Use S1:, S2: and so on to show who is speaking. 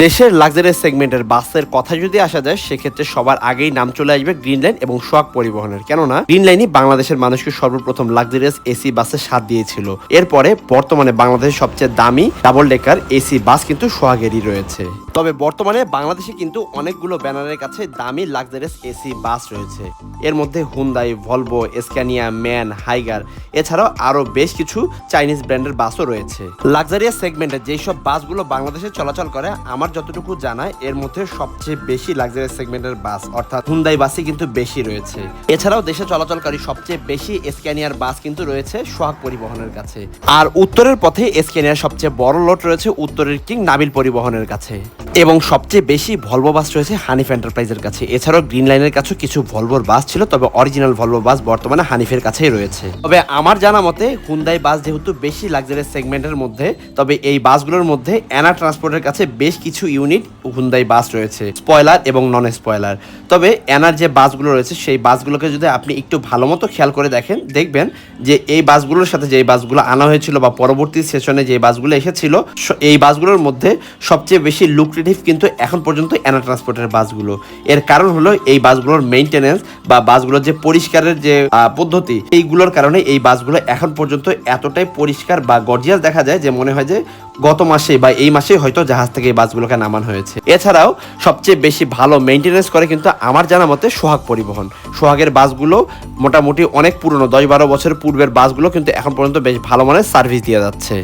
S1: দেশের লাক্সারিয়াস সেগমেন্টের বাসের কথা যদি আসা যায়, সেক্ষেত্রে সবার আগেই নাম চলে আসবে গ্রিন লাইন এবং সোয়াগ পরিবহনের। কেননা, গ্রিন লাইনই বাংলাদেশের মানুষকে সর্বপ্রথম লাক্সারিয়াস এসি বাসে স্বাদ দিয়েছিল। এরপরে বর্তমানে বাংলাদেশের সবচেয়ে দামি ডাবল ডেকার এসি বাস কিন্তু সোহাগেরই রয়েছে। তবে বর্তমানে বাংলাদেশে কিন্তু অনেকগুলো ব্যানারের কাছে দামি লাক্সারিয়াস এসি বাস রয়েছে। এর মধ্যে Hyundai Volvo Scania MAN Higer এছাড়াও আরও বেশ কিছু চাইনিজ ব্র্যান্ডের বাসও রয়েছে। লাক্সারিয়াস সেগমেন্টে যেসব বাসগুলো বাংলাদেশে চলাচল করে, আমার যতটুকু জানা, এর মধ্যে সবচেয়ে বেশি লাক্সারিয়াস সেগমেন্টের বাস, অর্থাৎ হুন্দাই বাসই কিন্তু বেশি রয়েছে। এছাড়াও দেশে চলাচলকারী সবচেয়ে বেশি স্ক্যানিয়ার বাস কিন্তু রয়েছে সোহাগ পরিবহনের কাছে। আর উত্তরের পথে এসক্যানিয়ার সবচেয়ে বড় লট রয়েছে উত্তরের কিং নাবিল পরিবহনের কাছে। এবং সবচেয়ে বেশি ভলভো বাস রয়েছে হানিফ এন্টারপ্রাইজের কাছে। এছাড়াও গ্রিন লাইনের কাছেও কিছু ভলভোর বাস ছিল, তবে অরিজিনাল ভলভো বাস বর্তমানে হানিফের কাছেই রয়েছে। তবে আমার জানা মতে হুন্দাই বাস যেহেতু বেশি লাক্সারিয়াস সেগমেন্টের মধ্যে, তবে এই বাসগুলোর মধ্যে অ্যানা ট্রান্সপোর্টের কাছে বেশ কিছু ইউনিট হুন্দাই বাস রয়েছে। স্পয়লার এবং নন স্পয়লার তবে অ্যানার যে বাসগুলো রয়েছে, সেই বাসগুলোকে যদি আপনি একটু ভালো মতো খেয়াল করে দেখেন, দেখবেন যে এই বাসগুলোর সাথে যে বাসগুলো আনা হয়েছিল বা পরবর্তী সেশনে যে বাসগুলো এসেছিল এই বাসগুলোর মধ্যে সবচেয়ে বেশি লুক্রেটিভ কিন্তু এখন পর্যন্ত অ্যানা ট্রান্সপোর্টের বাসগুলো। এর কারণ হলো এই বাসগুলোর মেইনটেনেন্স বা বাসগুলোর যে পরিষ্কারের যে পদ্ধতি, এইগুলোর কারণে এই বাসগুলো এখন পর্যন্ত এতটাই পরিষ্কার বা গর্জিয়াস দেখা যায় যে মনে হয় যে গত মাসে বা এই মাসে হয়তো জাহাজ থেকে এই বাসগুলোকে নামানো হয়েছে। এছাড়াও সবচেয়ে বেশি ভালো মেইনটেনেন্স করে কিন্তু আমার জানা মতে সোহাগ পরিবহন। সোহাগের বাসগুলো মোটামুটি অনেক পুরনো, দশ বারো বছর পূর্বের বাসগুলো কিন্তু এখন পর্যন্ত বেশ ভালো মানের সার্ভিস দিয়ে যাচ্ছে।